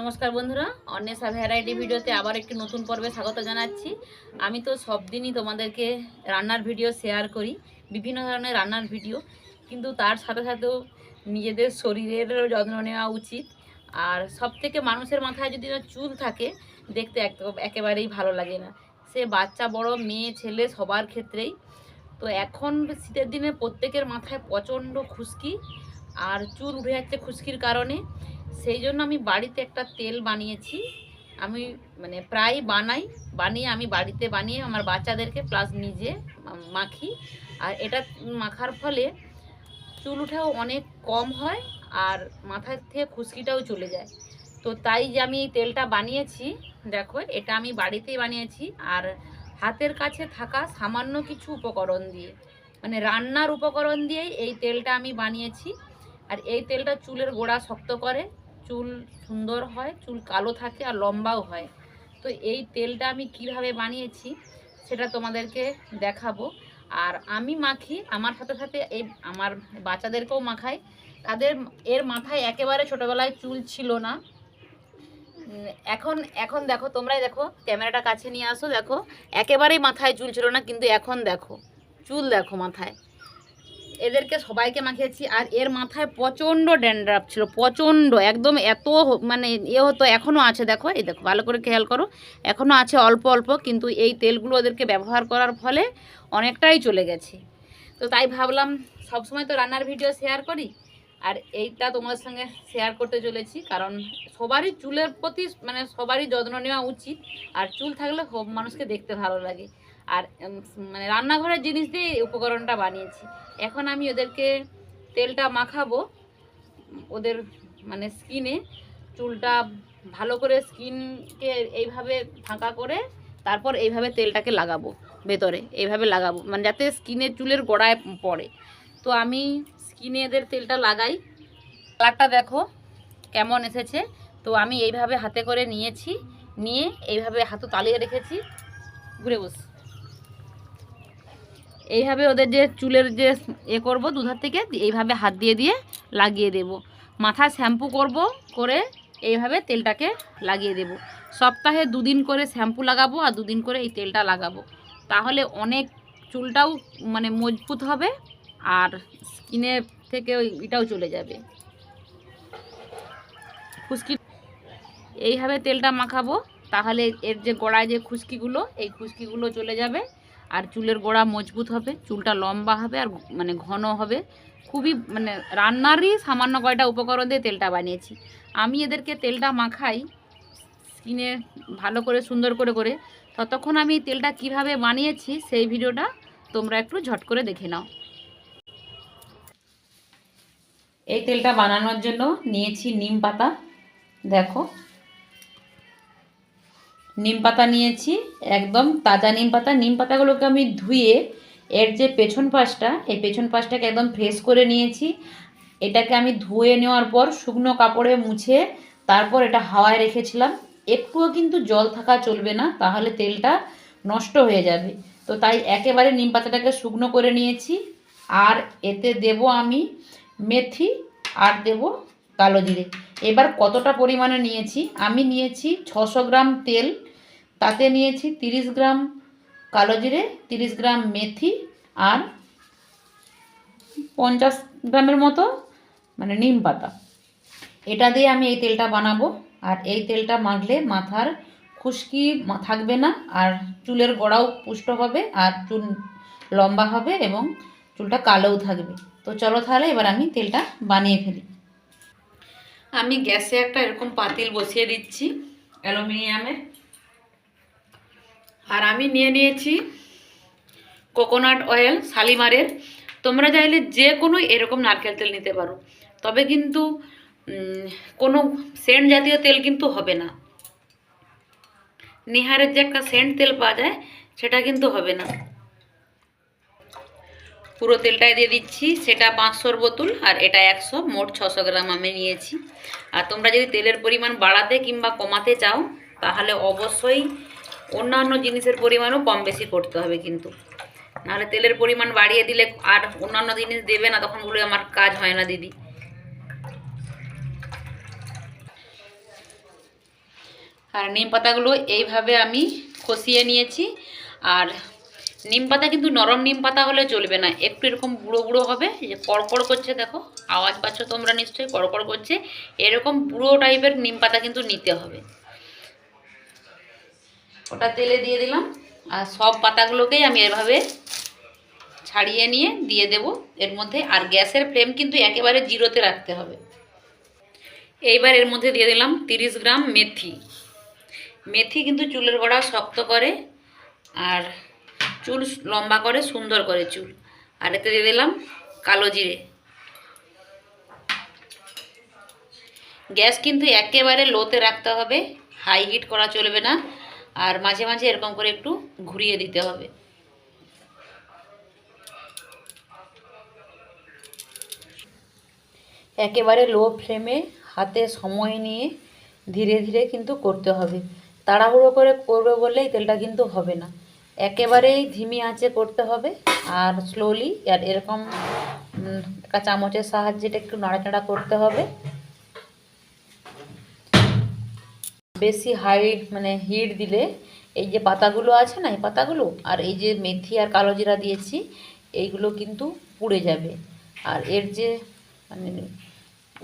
নমস্কার বন্ধুরা, অন্বেষা ভ্যারাইটি ভিডিওতে আবার একটি নতুন পর্বে স্বাগত জানাচ্ছি। আমি তো সব দিনই তোমাদেরকে রান্নার ভিডিও শেয়ার করি, বিভিন্ন ধরনের রান্নার ভিডিও কিন্তু তার সাথে সাথেও নিজেদের শরীরেরও যত্ন নেওয়া উচিত। আর সব থেকে মানুষের মাথায় যদি চুল থাকে, দেখতে এক একেবারেই ভালো লাগে না। সে বাচ্চা, বড়, মেয়ে, ছেলে সবার ক্ষেত্রেই। তো এখন শীতের দিনে প্রত্যেকের মাথায় প্রচণ্ড খুশকি, আর চুল উঠে যাচ্ছে খুশকির কারণে। সেই জন্য আমি বাড়িতে একটা তেল বানিয়েছি। আমি মানে প্রায় বানাই, বানিয়ে আমি বাড়িতে বানিয়ে আমার বাচ্চাদেরকে প্লাস নিজে মাখি। আর এটা মাখার ফলে চুল উঠাও অনেক কম হয় আর মাথার থেকে খুশকিটাও চলে যায়। তো তাই যে আমি এই তেলটা বানিয়েছি, দেখো এটা আমি বাড়িতেই বানিয়েছি আর হাতের কাছে থাকা সামান্য কিছু উপকরণ দিয়ে মানে রান্নার উপকরণ দিয়েই এই তেলটা আমি বানিয়েছি। আর এই তেলটা চুলের গোড়া শক্ত করে চুল সুন্দর হয়, চুল কালো থাকে আর লম্বাও হয়। তো এই তেলটা আমি কীভাবে বানিয়েছি সেটা তোমাদেরকে দেখাবো। আর আমি মাখি, আমার সাথে সাথে এই আমার বাচ্চাদেরকেও মাখাই। তাদের এর মাথায় একেবারে ছোটোবেলায় চুল ছিল না। এখন এখন দেখো, তোমরাই দেখো, ক্যামেরাটা কাছে নিয়ে আসো, দেখো। একেবারেই মাথায় চুল ছিল না, কিন্তু এখন দেখো, চুল দেখো মাথায়। এদেরকে সবাইকে মাখিয়েছি, আর এর মাথায় প্রচণ্ড ড্যান্ড্রাফ ছিল, প্রচণ্ড, একদম এত মানে ইয়ে হতো, এখনও আছে, দেখো, এই দেখো, ভালো করে খেয়াল করো, এখনও আছে অল্প অল্প, কিন্তু এই তেলগুলো ওদেরকে ব্যবহার করার ফলে অনেকটাই চলে গেছে। তো তাই ভাবলাম, সবসময় তো রান্নার ভিডিও শেয়ার করি, আর এইটা তোমাদের সঙ্গে শেয়ার করতে চলেছি, কারণ সবারই চুলের প্রতি মানে সবারই যত্ন নেওয়া উচিত, আর চুল থাকলে মানুষকে দেখতে ভালো লাগে। আর মানে রান্নাঘরের জিনিস দিয়ে উপকরণটা বানিয়েছি। এখন আমি ওদেরকে তেলটা মাখাবো, ওদের মানে স্কিনে। চুলটা ভালো করে স্কিনকে এইভাবে ফাঁকা করে, তারপর এইভাবে তেলটাকে লাগাবো ভেতরে। এইভাবে লাগাবো মানে যাতে স্কিনের চুলের গোড়ায় পড়ে। তো আমি স্কিনে এদের তেলটা লাগাই। কালারটা দেখো কেমন এসেছে। তো আমি এইভাবে হাতে করে নিয়েছি, নিয়ে এইভাবে হাতে তালিয়ে রেখেছি। ঘুরে বস। এইভাবে ওদের যে চুলের যে এ করব দুধার থেকে এইভাবে হাত দিয়ে দিয়ে লাগিয়ে দেব। মাথায় শ্যাম্পু করব করে এইভাবে তেলটাকে লাগিয়ে দেব। সপ্তাহে দুদিন করে শ্যাম্পু লাগাবো আর দুদিন করে এই তেলটা লাগাবো। তাহলে অনেক চুলটাও মানে মজবুত হবে আর স্কিনে থেকে ওই এটাও চলে যাবে। খুশকি এইভাবে তেলটা মাখাবো। তাহলে এর যে গোড়ায় যে খুশকিগুলো, এই খুশকিগুলো চলে যাবে। আর চুলের গোড়া মজবুত হবে, চুলটা লম্বা হবে আর মানে ঘন হবে। খুবই মানে রান্নারই সামান্য কয়টা উপকরণ দিয়ে তেলটা বানিয়েছি। আমি এদেরকে তেলটা মাখাই, স্কিনে ভালো করে, সুন্দর করে করে। ততক্ষণ আমি তেলটা কীভাবে বানিয়েছি সেই ভিডিওটা তোমরা একটু ঝট করে দেখে নাও। এই তেলটা বানানোর জন্য নিয়েছি নিম পাতা, দেখো। নিম পাতা নিয়েছি, একদম তাজা নিম পাতা। নিম পাতাগুলোকে আমি ধুয়ে এর যে পেছন পাশটা, এই পেছন পাশটাকে একদম ফ্রেশ করে নিয়েছি। এটাকে আমি ধুয়ে নেওয়ার পর শুকনো কাপড়ে মুছে তারপর এটা হাওয়ায় রেখেছিলাম। একটুও কিন্তু জল থাকা চলবে না, তাহলে তেলটা নষ্ট হয়ে যাবে। তো তাই একেবারে নিম পাতাটাকে শুকনো করে নিয়েছি। আর এতে দেব আমি মেথি আর দেব কালো জিরে। এবার কতটা পরিমাণে নিয়েছি? আমি নিয়েছি ছশো গ্রাম তেল। তাতে নিয়েছি তিরিশ গ্রাম কালো জিরে, তিরিশ গ্রাম মেথি আর পঞ্চাশ গ্রামের মতো মানে নিম পাতা। এটা দিয়ে আমি এই তেলটা বানাবো। আর এই তেলটা মাখলে মাথার খুশকি থাকবে না আর চুলের গোড়াও পুষ্ট হবে আর চুল লম্বা হবে এবং চুলটা কালোও থাকবে। তো চলো তাহলে এবার আমি তেলটা বানিয়ে ফেলি। আমি গ্যাসে একটা এরকম পাতিল বসিয়ে দিচ্ছি অ্যালুমিনিয়ামের। আর আমি নিয়ে নিয়েছি কোকোনাট অয়েল শালিমারের। তোমরা চাইলে যে কোনো এরকম নারকেল তেল নিতে পারো। তবে কিন্তু কোনো সেন্ট জাতীয় তেল কিন্তু হবে না। নিহারের যে একটা সেন্ট তেল পাওয়া যায়, সেটা কিন্তু হবে না। পুরো তেলটাই দিয়ে দিচ্ছি। সেটা পাঁচশোর বোতল, আর এটা একশো, মোট ছশো গ্রাম আমি নিয়েছি। আর তোমরা যদি তেলের পরিমাণ বাড়াতে কিংবা কমাতে চাও, তাহলে অবশ্যই অন্যান্য জিনিসের পরিমাণও কম বেশি করতে হবে কিন্তু। নাহলে তেলের পরিমাণ বাড়িয়ে দিলে আর অন্যান্য জিনিস দেবে না, তখন বলে আমার কাজ হয় না দিদি। আর নিম পাতাগুলো এইভাবে আমি খসিয়ে নিয়েছি। আর নিম পাতা কিন্তু নরম নিম পাতা হলে চলবে না, একটু এরকম বুড়ো বুড়ো হবে যে কড়কড় করছে দেখো, আওয়াজ পাচ্ছ তোমরা নিশ্চয়ই কড়কড় করছে, এরকম বুড়ো টাইপের নিম পাতা কিন্তু নিতে হবে। ওটা তেলে দিয়ে দিলাম। আর সব পাতাগুলোকেই আমি এভাবে ছাড়িয়ে নিয়ে দিয়ে দেব। এর মধ্যে আর গ্যাসের ফ্লেম কিন্তু একেবারে জিরোতে রাখতে হবে। এইবার এর মধ্যে দিয়ে দিলাম তিরিশ গ্রাম মেথি। মেথি কিন্তু চুলের গোড়া শক্ত করে আর চুল লম্বা করে সুন্দর করে চুল। আর এতে দিয়ে দিলাম কালো জিরে। গ্যাস কিন্তু একেবারে লোতে রাখতে হবে। হাই হিট করা চলবে না। আর মাঝে মাঝে এরকম করে একটু ঘুরিয়ে দিতে হবে। একেবারে লো ফ্লেমে হাতে সময় নিয়ে ধীরে ধীরে কিন্তু করতে হবে। তাড়াহুড়ো করে করবে বললেই তেলটা কিন্তু হবে না। একেবারেই ধিমি আঁচে করতে হবে আর স্লোলি আর এরকম একটা চামচের সাহায্যে এটা একটু নাড়াচাড়া করতে হবে। বেশি হাই মানে হিট দিলে এই যে পাতাগুলো আছে না, এই পাতাগুলো আর এই যে মেথি আর কালো জিরা দিয়েছি, এইগুলো কিন্তু পুড়ে যাবে। আর এর যে মানে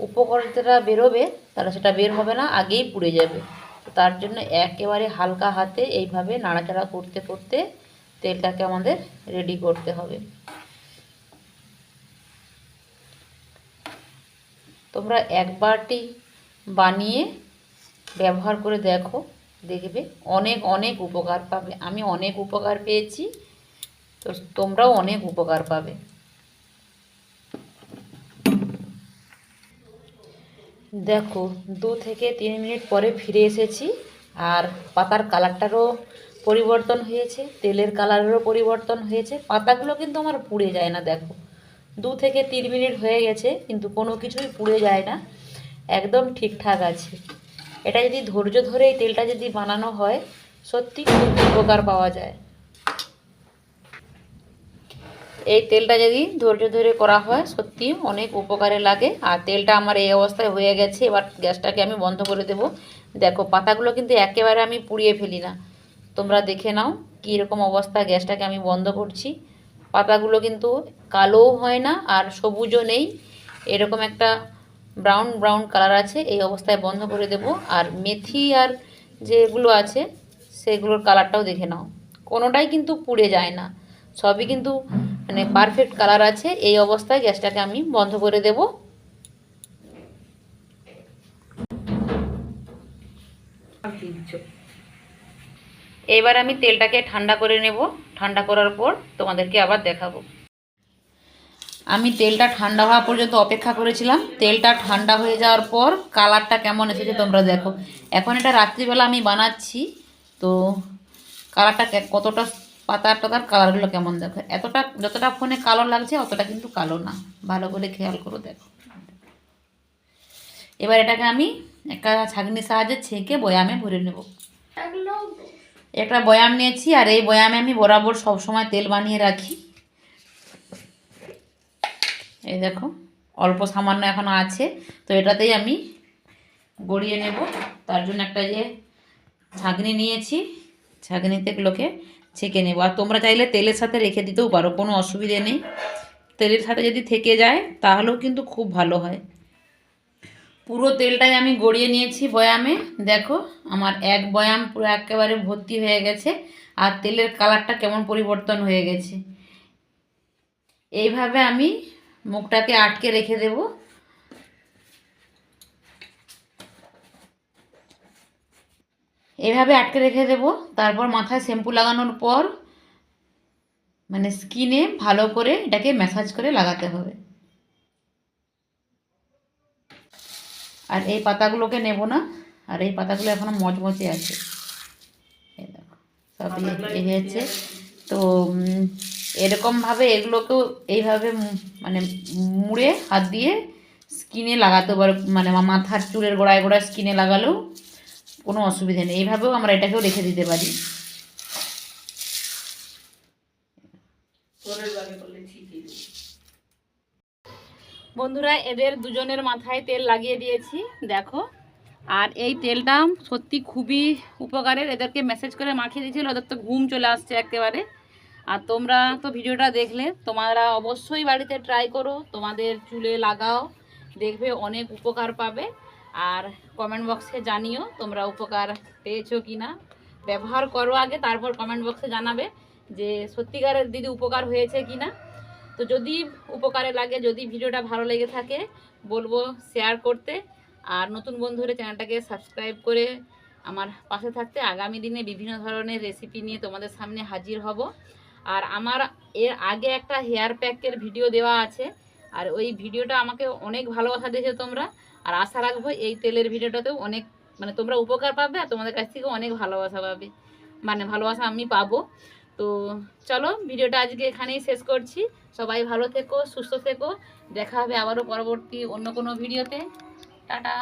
উপকরণটা বেরোবে তারা সেটা বের হবে না, আগেই পুড়ে যাবে। তার জন্য একেবারে হালকা হাতে এইভাবে নাড়াচাড়া করতে করতে তেলটাকে আমাদের রেডি করতে হবে। তোমরা একবারটি বানিয়ে ব্যবহার করে দেখো, দেখবে অনেক অনেক উপকার পাবে। আমি অনেক উপকার পেয়েছি, তো তোমরাও অনেক উপকার পাবে। দেখো, দু থেকে তিন মিনিট পরে ফিরে এসেছি, আর পাতার কালারটারও পরিবর্তন হয়েছে, তেলের কালারেরও পরিবর্তন হয়েছে। পাতাগুলো কিন্তু আমার পুড়ে যায় না, দেখো। দু থেকে তিন মিনিট হয়ে গেছে, কিন্তু কোনো কিছুই পুড়ে যায় না। একদম ঠিকঠাক আছে। এটা যদি ধৈর্য ধরে এই তেলটা যদি বানানো হয়, সত্যি খুব উপকার পাওয়া যায়। এই তেলটা যদি ধৈর্য ধরে করা হয়, সত্যি অনেক উপকারে লাগে। আর তেলটা আমার এই অবস্থায় হয়ে গেছে, এবার গ্যাসটাকে আমি বন্ধ করে দেব। দেখো, পাতাগুলো কিন্তু একেবারে আমি পুড়িয়ে ফেলি না। তোমরা দেখে নাও কীরকম অবস্থা গ্যাসটাকে আমি বন্ধ করছি। পাতাগুলো কিন্তু কালোও হয় না আর সবুজও নেই। এরকম একটা ব্রাউন ব্রাউন কালার আছে, এই অবস্থায় বন্ধ করে দেব। আর মেথি আর যেগুলো আছে, সেগুলোর কালারটাও দেখে নাও। কোনোটাই কিন্তু পুড়ে যায় না। সবই কিন্তু মানে পারফেক্ট কালার আছে, এই অবস্থায় গ্যাসটাকে আমি বন্ধ করে দেব। এবার আমি তেলটাকে ঠান্ডা করে নেব। ঠান্ডা করার পর তোমাদেরকে আবার দেখাবো। আমি তেলটা ঠান্ডা হওয়া পর্যন্ত অপেক্ষা করেছিলাম। তেলটা ঠান্ডা হয়ে যাওয়ার পর কালারটা কেমন এসেছে তোমরা দেখো। এখন এটা রাত্রিবেলা আমি বানাচ্ছি। তো কালারটা কতটা পাতার টাতার কালারগুলো কেমন দেখো। এতটা যতটা ফোনে কালো লাগছে অতটা কিন্তু কালো না। ভালো করে খেয়াল করো দেখো। এবার এটাকে আমি একটা ছাঁকনির সাহায্যে ছেঁকে বয়ামে ভরে নেব। একটা বয়াম নিয়েছি আর এই বয়ামে আমি বরাবর সব সময় তেল বানিয়ে রাখি। এই দেখো, অল্প সামান্য এখন আছে, তো এটাতেই আমি গড়িয়ে নেব। তার জন্য একটা যে ছাঁকনি নিয়েছি, ছাঁকনিতে এগুলোকে ছেঁকে নেব। আর তোমরা চাইলে তেলের সাথে রেখে দিতেও পারো, কোনো অসুবিধে নেই। তেলের সাথে যদি থেকে যায়, তাহলেও কিন্তু খুব ভালো হয়। পুরো তেলটাই আমি গড়িয়ে নিয়েছি বয়ামে। দেখো, আমার এক বয়াম পুরো একেবারে ভর্তি হয়ে গেছে, আর তেলের কালারটা কেমন পরিবর্তন হয়ে গেছে। এইভাবে আমি মুখটাকে আটকে রেখে দেব। এভাবে আটকে রেখে দেব তারপর মাথায় শ্যাম্পু লাগানোর পর মানে স্কিনে ভালো করে এটাকে ম্যাসাজ করে লাগাতে হবে। আর এই পাতাগুলোকে নেব না আর এই পাতাগুলো এখনও মচমচে আছে। সব এ হয়েছে তো এরকমভাবে এগুলোকেও এইভাবে মানে মুড়ে হাত দিয়ে স্কিনে লাগাতে পারো। মানে মাথার চুলের গোড়ায় গোড়ায় স্কিনে লাগালেও কোনো অসুবিধা নেই। এইভাবেও আমরা এটাকেও রেখে দিতে পারি। বন্ধুরা এদের দুজনের মাথায় তেল লাগিয়ে দিয়েছি দেখো। আর এই তেলটা সত্যি খুবই উপকারের। এদেরকে মেসেজ করে মাখিয়ে দিয়েছিল ওদের তো ঘুম চলে আসছে একেবারে। আর তোমরা তো ভিডিওটা দেখলে, তোমরা অবশ্যই বাড়িতে ট্রাই করো, তোমাদের চুলে লাগাও, দেখবে অনেক উপকার পাবে। আর কমেন্ট বক্সে জানিও তোমরা উপকার পেয়েছ কি না ব্যবহার করো আগে, তারপর কমেন্ট বক্সে জানাবে যে সত্যিকারের দিদি উপকার হয়েছে কি না তো যদি উপকারে লাগে, যদি ভিডিওটা ভালো লেগে থাকে, বলব শেয়ার করতে। আর নতুন বন্ধুরা, চ্যানেলটাকে সাবস্ক্রাইব করে আমার পাশে থাকতে। আগামী দিনে বিভিন্ন ধরনের রেসিপি নিয়ে তোমাদের সামনে হাজির হব। আর আমার এর আগে একটা হেয়ার প্যাকের ভিডিও দেওয়া আছে। আর ওই ভিডিওটা আমাকে অনেক ভালোবাসা দিয়েছে তোমরা। আর আশা রাখব এই তেলের ভিডিওটাতেও অনেক মানে তোমরা উপকার পাবে আর তোমাদের কাছ থেকে অনেক ভালোবাসা পাবে। মানে ভালোবাসা আমি পাবো। তো চলো ভিডিওটা আজকে এখানেই শেষ করছি। সবাই ভালো থেকো, সুস্থ থেকো। দেখা হবে আবারও পরবর্তী অন্য কোনো ভিডিওতে টাটা।